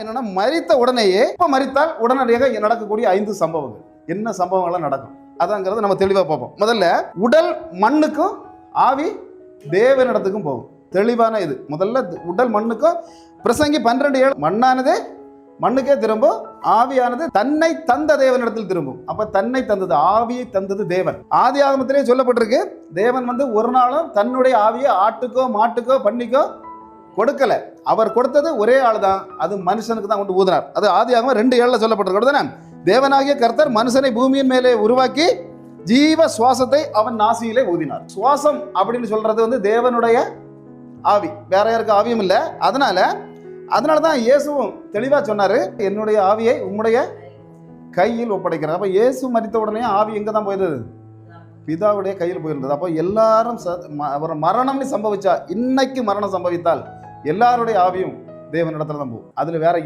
என்னன்னா மறித்த உடனேயே இப்போ மரித்தால் உடனடியாக நடக்கக்கூடிய ஐந்து சம்பவங்கள். என்ன சம்பவங்கள்லாம் நடக்கும்? அதாங்கிறத நம்ம தெளிவாக பார்ப்போம். முதல்ல உடல் மண்ணுக்கும் ஆவி தேவனிடத்துக்கும் போகும். தெளிவான இது. முதல்ல உடல் மண்ணுக்கும் பிரசங்கி பன்னிரெண்டு ஏழு மண்ணானது மண்ணுக்கே திரும்பும். ஆவியானது தன்னை தந்த தேவனிடத்தில் திரும்பும். அப்ப தன்னை தந்தது ஆவியை தந்தது தேவன். ஆதி ஆகமத்திலே சொல்லப்பட்டிருக்கு தேவன் வந்து ஒரு நாளும் தன்னுடைய ஆவியை ஆட்டுக்கோ மாட்டுக்கோ பண்ணிக்கோ கொடுக்கல. அவர் கொடுத்தது ஒரே ஆள் தான். அது மனுஷனுக்கு தான் கொண்டு ஊதினார். அது ஆதி ரெண்டு ஏழில் சொல்லப்பட்டிருக்கு தானே தேவனாகிய கர்த்தர் மனுஷனை பூமியின் மேலே உருவாக்கி ஜீவ சுவாசத்தை அவன் நாசியிலே ஊதினார். சுவாசம் அப்படின்னு சொல்றது வந்து தேவனுடைய ஆவி. வேற யாருக்கு ஆவியும் இல்லை. அதனால அதனால தான் இயேசுவும் தெளிவாக சொன்னார் என்னுடைய ஆவியை உம்முடைய கையில் ஒப்படைக்கிறார் அப்போ இயேசு மறித்த உடனே ஆவி எங்கே தான் போயிருந்தது? பிதாவுடைய கையில் போயிருந்தது. அப்போ எல்லாரும் ச அவர் மரணம்னு சம்பவிச்சா இன்னைக்கு மரணம் சம்பவித்தால் எல்லாருடைய ஆவியும் தேவனிடத்துல தான் போகும் அதில் வேற